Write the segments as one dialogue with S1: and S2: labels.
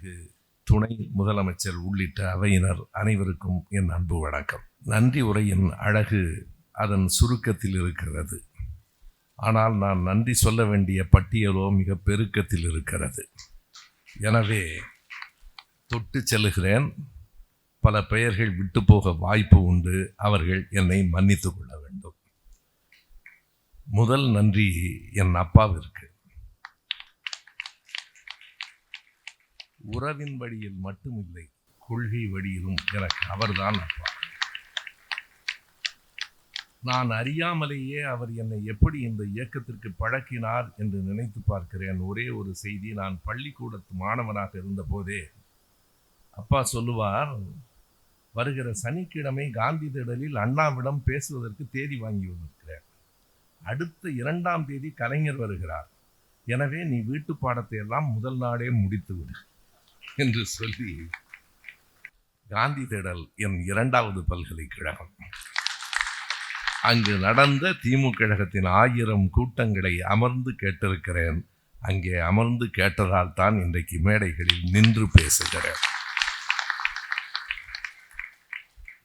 S1: மாண்புமிகு துணை முதலமைச்சர் உள்ளிட்ட அவையினர் அனைவருக்கும் என் அன்பு வணக்கம். நன்றி உரையின் அழகு அதன் சுருக்கத்தில் இருக்கிறது. ஆனால் நான் நன்றி சொல்ல வேண்டிய பட்டியலோ மிக பெருக்கத்தில் இருக்கிறது. எனவே தொட்டு செல்லுகிறேன். பல பெயர்கள் விட்டு போக வாய்ப்பு உண்டு. அவர்கள் என்னை மன்னித்து கொள்ள வேண்டும். முதல் நன்றி என் அப்பாவிற்கு. உறவின் வழியில் மட்டுமில்லை கொள்கை வழியிலும் எனக்கு அவர்தான் அப்பா. நான் அறியாமலேயே அவர் என்னை எப்படி இந்த இயக்கத்திற்கு பழக்கினார் என்று நினைத்து பார்க்கிறேன். ஒரே ஒரு செய்தி நான் பள்ளிக்கூடத்து மாணவனாக இருந்தபோதே அப்பா சொல்லுவார் வருகிற சனிக்கிழமை காந்தி திடலில் அண்ணாவிடம் பேசுவதற்கு தேதி வாங்கி வந்திருக்கிறேன். அடுத்த இரண்டாம் தேதி கலைஞர் வருகிறார். எனவே நீ வீட்டு பாடத்தை எல்லாம் முதல் நாளே முடித்து விடு என்று சொல்லி காந்தி திடல் என் இரண்டாவது பல்கலைக்கழகம். அங்கு நடந்த திமுக கழகத்தின் ஆயிரம் கூட்டங்களை அமர்ந்து கேட்டிருக்கிறேன். அங்கே அமர்ந்து கேட்டதால் தான் இன்றைக்கு மேடைகளில் நின்று பேசுகிறேன்.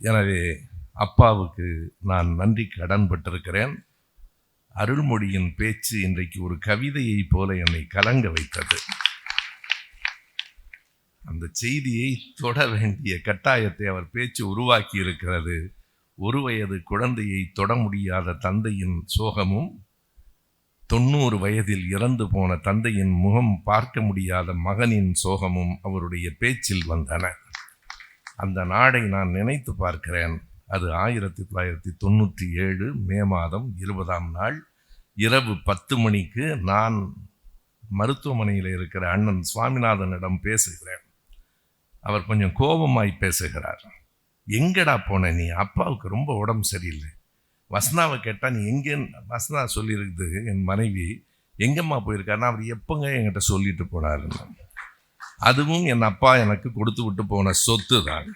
S1: எனவே அப்பாவுக்கு நான் நன்றி கடன்பட்டிருக்கிறேன். அருள்மொழியின் பேச்சு இன்றைக்கு ஒரு கவிதையைப் போல என்னை கலங்க வைத்தது. அந்த செய்தியை தொட வேண்டிய கட்டாயத்தை அவர் பேச்சு உருவாக்கி இருக்கிறது ஒரு வயது குழந்தையை தொட முடியாத தந்தையின் சோகமும் தொண்ணூறு வயதில் இறந்து போன தந்தையின் முகம் பார்க்க முடியாத மகனின் சோகமும் அவருடைய பேச்சில் வந்தன. அந்த நாடை நான் நினைத்து பார்க்கிறேன். அது ஆயிரத்தி தொள்ளாயிரத்தி தொண்ணூற்றி ஏழு மே மாதம் இருபதாம் நாள் இரவு பத்து மணிக்கு நான் மருத்துவமனையில் இருக்கிற அண்ணன் சுவாமிநாதனிடம் பேசுகிறேன். அவர் கொஞ்சம் கோபமாய் பேசுகிறார். எங்கடா போன நீ? அப்பாவுக்கு ரொம்ப உடம்பு சரியில்லை. வசனாவை கேட்டால் நீ எங்கே? வசனா சொல்லியிருக்குது என் மனைவி. எங்கம்மா போயிருக்காருன்னா அவர் எப்போங்க என்கிட்ட சொல்லிட்டு போனாருன்னு அதுவும் என் அப்பா எனக்கு கொடுத்து விட்டு போன சொத்து தான்.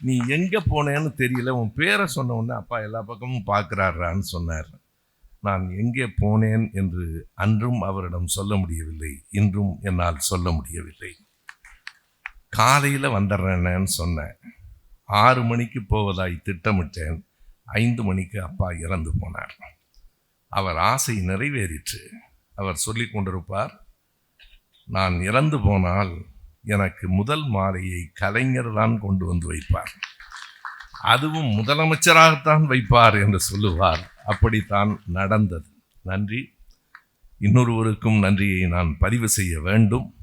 S1: நீ எங்கே போனேன்னு தெரியல. உன் பேரை சொன்ன உடனே அப்பா எல்லா பக்கமும் பார்க்குறாரான்னு சொன்னார். நான் எங்கே போனேன் என்று அன்றும் அவரிடம் சொல்ல முடியவில்லை. இன்றும் என்னால் சொல்ல முடியவில்லை. காலையில் வந்துடுறேன்னு சொன்னேன். ஆறு மணிக்கு போவதாய் திட்டமிட்டேன். ஐந்து மணிக்கு அப்பா இறந்து போனார். அவர் ஆசை நிறைவேறிற்று. அவர் சொல்லி கொண்டிருப்பார் நான் இறந்து போனால் எனக்கு முதல் மாலையை கலைஞர் தான் கொண்டு வந்து வைப்பார். அதுவும் முதலமைச்சராகத்தான் வைப்பார் என்று சொல்லுவார். அப்படித்தான் நடந்தது. நன்றி. இன்னொருவருக்கும் நன்றியை நான் பதிவு செய்ய வேண்டும்.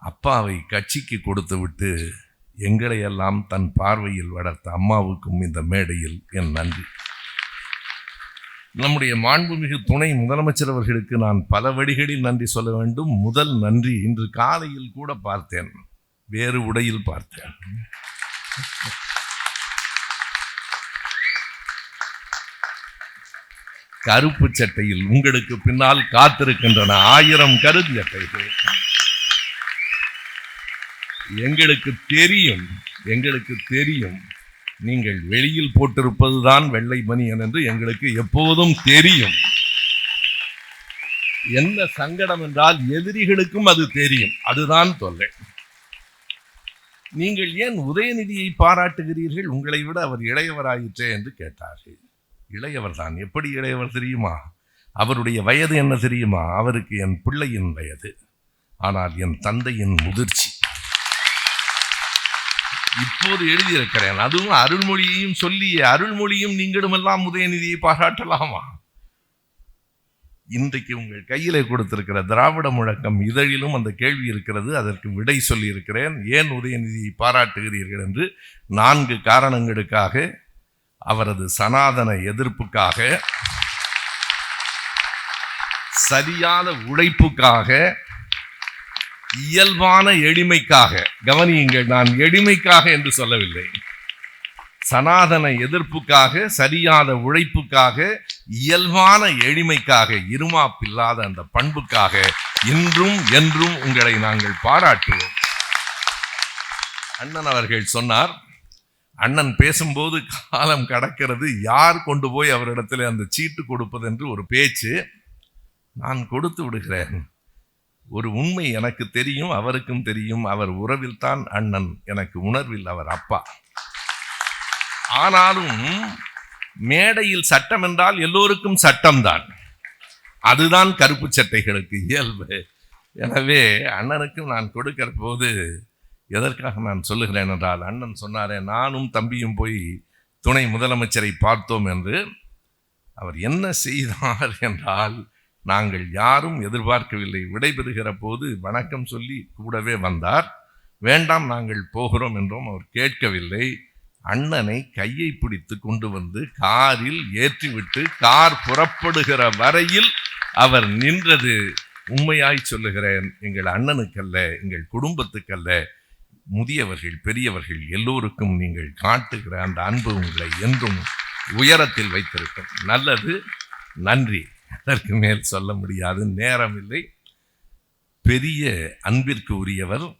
S1: அப்பாவை கட்சிக்கு கொடுத்து விட்டு எங்களையெல்லாம் தன் பார்வையில் வளர்த்த அம்மாவுக்கும் இந்த மேடையில் என் நன்றி. நம்முடைய மாண்புமிகு துணை முதலமைச்சர் அவர்களுக்கு நான் பல வழிகளில் நன்றி சொல்ல வேண்டும். முதல் நன்றி இன்று காலையில் கூட பார்த்தேன். வேறு உடையில் பார்த்தேன். கருப்பு சட்டையில் உங்களுக்கு பின்னால் காத்திருக்கின்றன ஆயிரம் கருஞ்சட்டைகள் எங்களுக்கு தெரியும் எங்களுக்கு தெரியும். நீங்கள் வெளியில் போட்டிருப்பதுதான் வெள்ளை பனியன் என்று எங்களுக்கு எப்போதும் தெரியும். என்ன சங்கடம் என்றால் எதிரிகளுக்கும் அது தெரியும். அதுதான் தொல்லை. நீங்கள் ஏன் உதயநிதியை பாராட்டுகிறீர்கள்? உங்களை விட அவர் இளையவராயிற்றே என்று கேட்டார்கள். இளையவர் தான். எப்படி இளையவர் தெரியுமா? அவருடைய வயது என்ன தெரியுமா? அவருக்கு என் பிள்ளையின் வயது. ஆனால் என் தந்தையின் முதிர்ச்சி. இப்போது எழுதியிருக்கிறேன். அதுவும் அருள்மொழியையும் சொல்லி அருள்மொழியும் நீங்களும் எல்லாம் உதயநிதியை பாராட்டலாமா? இன்றைக்கு உங்கள் கையிலே கொடுத்திருக்கிற திராவிட முழக்கம் இதழிலும் அந்த கேள்வி இருக்கிறது. அதற்கு விடை சொல்லியிருக்கிறேன். ஏன் உதயநிதியை பாராட்டுகிறீர்கள் என்று நான்கு காரணங்களுக்காக அவரது சனாதன எதிர்ப்புக்காக சரியான உழைப்புக்காக இயல்பான எளிமைக்காக கவனியுங்கள் நான் எளிமைக்காக என்று சொல்லவில்லை. சனாதன எதிர்ப்புக்காக சரியாத உழைப்புக்காக இயல்பான எளிமைக்காக இருமாப்பில்லாத அந்த பண்புக்காக இன்றும் என்றும் உங்களை நாங்கள் பாராட்டுவோம். அண்ணன் அவர்கள் சொன்னார் அண்ணன் பேசும்போது காலம் கடக்கிறது. யார் கொண்டு போய் அவரிடத்தில் அந்த சீட்டு கொடுப்பது? என்று ஒரு பேச்சு நான் கொடுத்து விடுகிறேன். ஒரு உண்மை எனக்கு தெரியும் அவருக்கும் தெரியும். அவர் உறவில் தான் அண்ணன். எனக்கு உணர்வில் அவர் அப்பா. ஆனாலும் மேடையில் சட்டம் என்றால் எல்லோருக்கும் சட்டம்தான். அதுதான் கருப்பு சட்டைகளுக்கு இயல்பு. எனவே அண்ணனுக்கும் நான் கொடுக்கிற போது எதற்காக நான் சொல்லுகிறேன் என்றால் அண்ணன் சொன்னாரே நானும் தம்பியும் போய் துணை முதலமைச்சரை பார்த்தோம் என்று. அவர் என்ன செய்தார் என்றால் நாங்கள் யாரும் எதிர்பார்க்கவில்லை. விடைபெறுகிற போது வணக்கம் சொல்லி கூடவே வந்தார். வேண்டாம் நாங்கள் போகிறோம் என்றும் அவர் கேட்கவில்லை. அண்ணனை கையை பிடித்து கொண்டு வந்து காரில் ஏற்றிவிட்டு கார் புறப்படுகிற வரையில் அவர் நின்றது உண்மையாய் சொல்லுகிறேன். எங்கள் அண்ணனுக்கல்ல எங்கள் குடும்பத்துக்கல்ல முதியவர்கள் பெரியவர்கள் எல்லோருக்கும் நீங்கள் காட்டுகிற அந்த அன்பு உங்களை என்றும் உயரத்தில் வைத்திருக்கும். நல்லது நன்றி. அதற்கு மேல் சொல்ல முடியாது. நேரம் இல்லை பெரிய அன்பிற்கு உரியவர்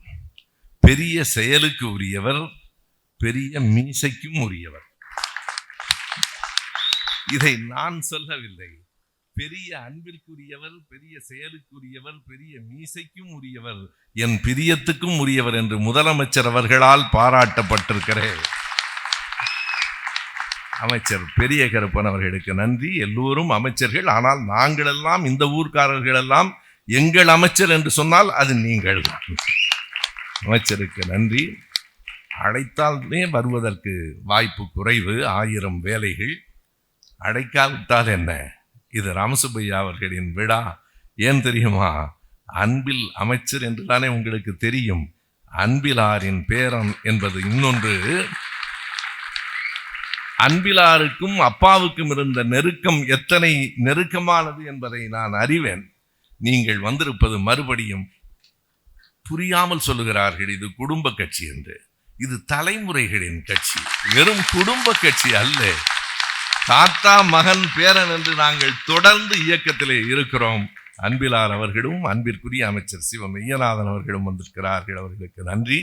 S1: பெரிய செயலுக்கு உரியவர் பெரிய மீசைக்கும் உரியவர். இதை நான் சொல்லவில்லை. பெரிய அன்பிற்குரியவர் பெரிய செயலுக்குரியவர் பெரிய மீசைக்கும் உரியவர் என் பிரியத்துக்கும் உரியவர் என்று முதலமைச்சர் அவர்களால் பாராட்டப்பட்டிருக்கிறேன். அமைச்சர் பெரிய கருப்பன் அவர்களுக்கு நன்றி. எல்லோரும் அமைச்சர்கள். ஆனால் நாங்களெல்லாம் இந்த ஊர்க்காரர்களெல்லாம் எங்கள் அமைச்சர் என்று சொன்னால் அது நீங்கள் அமைச்சருக்கு நன்றி. அழைத்தாலே வருவதற்கு வாய்ப்பு குறைவு. ஆயிரம் வேலைகள். அழைக்காவிட்டால் என்ன? இது ராமசுப்பையா அவர்களின் விழா. ஏன் தெரியுமா? அன்பில் அமைச்சர் என்று தானே உங்களுக்கு தெரியும். அன்பிலாரின் பேரன் என்பது இன்னொன்று. அன்பிலாருக்கும் அப்பாவுக்கும் இருந்த நெருக்கம் எத்தனை நெருக்கமானது என்பதை நான் அறிவேன். நீங்கள் வந்திருப்பது மறுபடியும் புரியாமல் சொல்லுகிறார்கள் இது குடும்ப கட்சி என்று. இது தலைமுறைகளின் கட்சி வெறும் குடும்ப கட்சி அல்ல. தாத்தா மகன் பேரன் என்று நாங்கள் தொடர்ந்து இயக்கத்திலே இருக்கிறோம். அன்பிலார் அவர்களும் அன்பிற்குரிய அமைச்சர் சிவ மெய்யநாதன் அவர்களும் வந்திருக்கிறார்கள். அவர்களுக்கு நன்றி.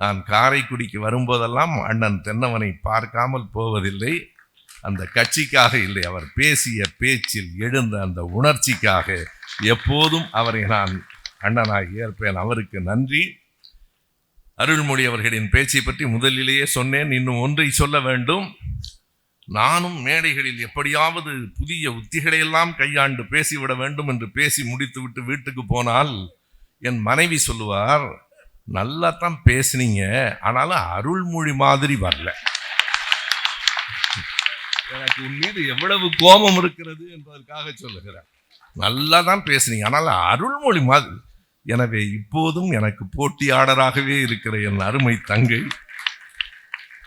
S1: நான் காரைக்குடிக்கு வரும்போதெல்லாம் அண்ணன் தென்னவனை பார்க்காமல் போவதில்லை. அந்த கட்சிக்காக இல்லை. அவர் பேசிய பேச்சில் எழுந்த அந்த உணர்ச்சிக்காக எப்போதும் அவரை நான் அண்ணனாக ஏற்பேன். அவருக்கு நன்றி. அருள்மொழி அவர்களின் பேச்சை பற்றி முதலிலேயே சொன்னேன். இன்னும் ஒன்றை சொல்ல வேண்டும். நானும் மேடைகளில் எப்படியாவது புதிய உத்திகளையெல்லாம் கையாண்டு பேசிவிட வேண்டும் என்று பேசி முடித்துவிட்டு வீட்டுக்கு போனால் என் மனைவி சொல்லுவார் நல்லா தான் பேசுனீங்க. ஆனாலும் அருள்மொழி மாதிரி வரல. எனக்கு உன் மீது எவ்வளவு கோபம் இருக்கிறது என்பதற்காக சொல்லுகிறேன். நல்லா தான் பேசுனீங்க ஆனால் அருள்மொழி மாதிரி. எனவே இப்போதும் எனக்கு போட்டியாளராகவே இருக்கிற என் அருமை தங்கை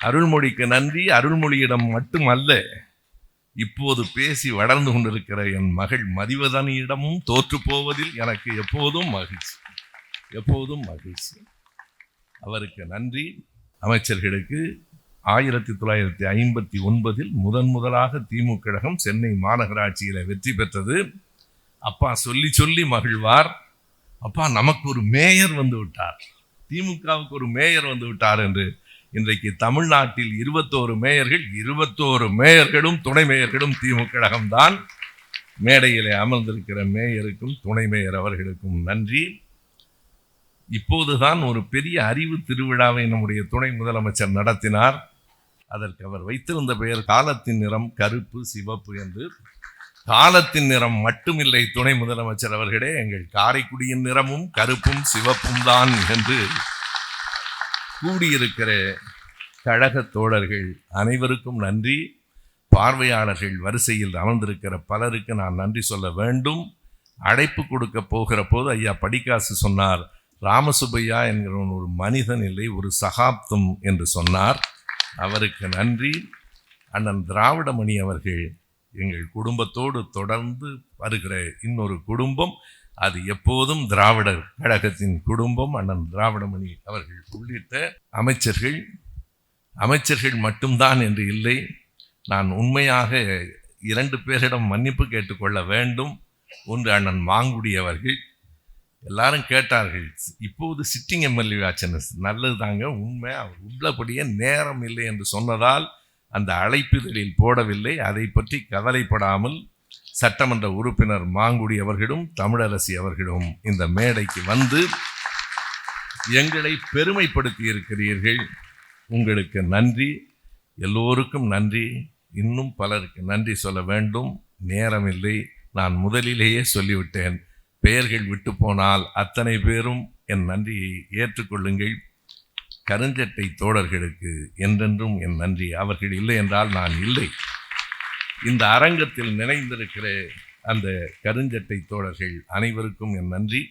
S1: அருள்மொழிக்கு நன்றி. அருள்மொழியிடம் மட்டுமல்ல இப்போது பேசி வளர்ந்து கொண்டிருக்கிற என் மகள் மதிவதனியிடமும் தோற்று போவதில் எனக்கு எப்போதும் மகிழ்ச்சி. எப்போதும் மகிழ்ச்சி. அவருக்கு நன்றி. அமைச்சர்களுக்கு ஆயிரத்தி தொள்ளாயிரத்தி ஐம்பத்தி ஒன்பதில் முதன் முதலாக திமுக கழகம் சென்னை மாநகராட்சியில் வெற்றி பெற்றது. அப்பா சொல்லி சொல்லி மகிழ்வார். அப்பா நமக்கு ஒரு மேயர் வந்து விட்டார். திமுகவுக்கு ஒரு மேயர் வந்து விட்டார் என்று இன்றைக்கு தமிழ்நாட்டில் இருபத்தோரு மேயர்கள் இருபத்தோரு மேயர்களும் துணை மேயர்களும் திமுக கழகம்தான். மேடையிலே அமர்ந்திருக்கிற மேயருக்கும் துணை மேயர் அவர்களுக்கும் நன்றி. இப்போதுதான் ஒரு பெரிய அறிவு திருவிழாவை நம்முடைய துணை முதலமைச்சர் நடத்தினார். அதற்கு அவர் வைத்திருந்த பெயர் காலத்தின் நிறம் கருப்பு சிவப்பு என்று. காலத்தின் நிறம் மட்டுமில்லை துணை முதலமைச்சர் அவர்களே எங்கள் காரைக்குடியின் நிறமும் கருப்பும் சிவப்பும் தான் என்று கூடியிருக்கிற கழக தோழர்கள் அனைவருக்கும் நன்றி. பார்வையாளர்கள் வரிசையில் அமர்ந்திருக்கிற பலருக்கு நான் நன்றி சொல்ல வேண்டும். அழைப்பு கொடுக்க போகிற போது ஐயா படிக்காசு சொன்னார் ராமசுப்பையா என்கிறவன் ஒரு மனிதன் இல்லை ஒரு சகாப்தம் என்று சொன்னார். அவருக்கு நன்றி. அண்ணன் திராவிடமணி அவர்கள் எங்கள் குடும்பத்தோடு தொடர்ந்து வருகிற இன்னொரு குடும்பம் அது எப்போதும் திராவிடர் கழகத்தின் குடும்பம். அண்ணன் திராவிடமணி அவர்கள் உள்ளிட்ட அமைச்சர்கள் அமைச்சர்கள் மட்டும்தான் என்று இல்லை. நான் உண்மையாக இரண்டு பேரிடம் மன்னிப்பு கேட்டுக்கொள்ள வேண்டும். ஒன்று அண்ணன் மாங்குடி அவர்கள் எல்லாரும் கேட்டார்கள் இப்போது சிட்டிங் எம்எல்ஏ ஆச்சனஸ் நல்லது தாங்க உண்மை அவர் உள்ளபடியே நேரம் இல்லை என்று சொன்னதால் அந்த அழைப்புதலில் போடவில்லை. அதை பற்றி கவலைப்படாமல் சட்டமன்ற உறுப்பினர் மாங்குடி அவர்களும் தமிழரசி அவர்களும் இந்த மேடைக்கு வந்து எங்களை பெருமைப்படுத்தி இருக்கிறீர்கள் உங்களுக்கு நன்றி எல்லோருக்கும் நன்றி இன்னும் பலருக்கு நன்றி சொல்ல வேண்டும். நேரமில்லை நான் முதலிலேயே சொல்லிவிட்டேன். பெயர்கள் விட்டு போனால் அத்தனை பேரும் என் நன்றியை ஏற்றுக்கொள்ளுங்கள். கருஞ்சட்டை தோழர்களுக்கு என்றென்றும் என் நன்றி. அவர்கள் இல்லை என்றால் நான் இல்லை. இந்த அரங்கத்தில் நினைந்திருக்கிற அந்த கருஞ்சட்டை தோழர்கள் அனைவருக்கும் என் நன்றி.